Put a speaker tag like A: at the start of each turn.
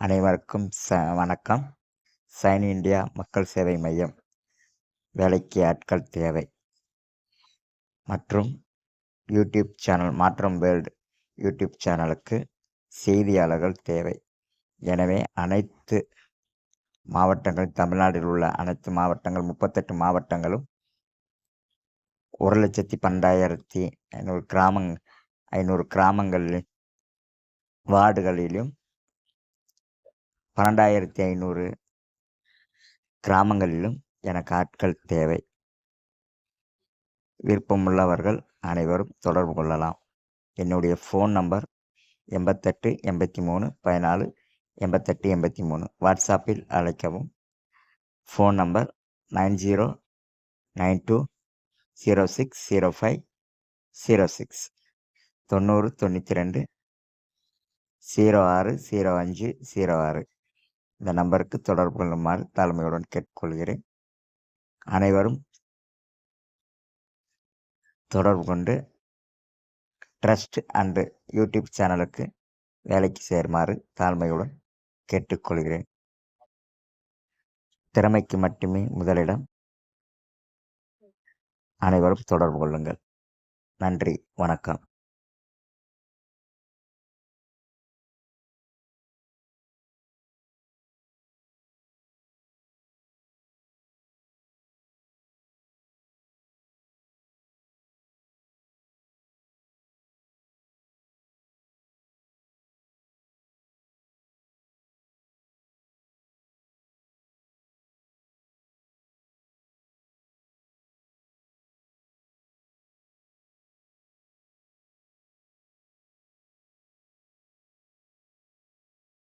A: அனைவருக்கும் ச வணக்கம். சைன் இந்தியா மக்கள் சேவை மையம். வேலைக்கு ஆட்கள் தேவை. மற்றும் யூடியூப் சேனல் மாற்றம் வேர்ல்டு யூடியூப் சேனலுக்கு செய்தியாளர்கள் தேவை. எனவே அனைத்து மாவட்டங்கள் தமிழ்நாட்டில் உள்ள அனைத்து மாவட்டங்கள் முப்பத்தெட்டு மாவட்டங்களும் ஒரு லட்சத்தி பன்னெண்டாயிரத்தி ஐநூறு கிராமங் ஐநூறு கிராமங்களில் வார்டுகளிலும் பன்னெண்டாயிரத்தி ஐநூறு கிராமங்களிலும் எனக்கு ஆட்கள் தேவை. விருப்பமுள்ளவர்கள் அனைவரும் தொடர்பு கொள்ளலாம். என்னுடைய ஃபோன் நம்பர் எண்பத்தெட்டு எண்பத்தி மூணு பதினாலு எண்பத்தெட்டு எண்பத்தி மூணு. வாட்ஸ்அப்பில் அழைக்கவும். Phone number nine zero nine two zero six zero five zero six. தொண்ணூறு தொண்ணூற்றி ரெண்டு ஜீரோ ஆறு ஜீரோ அஞ்சு ஜீரோ ஆறு. இந்த நம்பருக்கு தொடர்பு கொள்ளுமாறு தாழ்மையுடன் கேட்டுக்கொள்கிறேன். அனைவரும் தொடர்பு கொண்டு ட்ரஸ்ட் அண்டு யூடியூப் சேனலுக்கு வேலைக்கு சேருமாறு தாழ்மையுடன் கேட்டுக்கொள்கிறேன். திறமைக்கு மட்டுமே முதலிடம். அனைவரும் தொடர்பு கொள்ளுங்கள். நன்றி. வணக்கம்.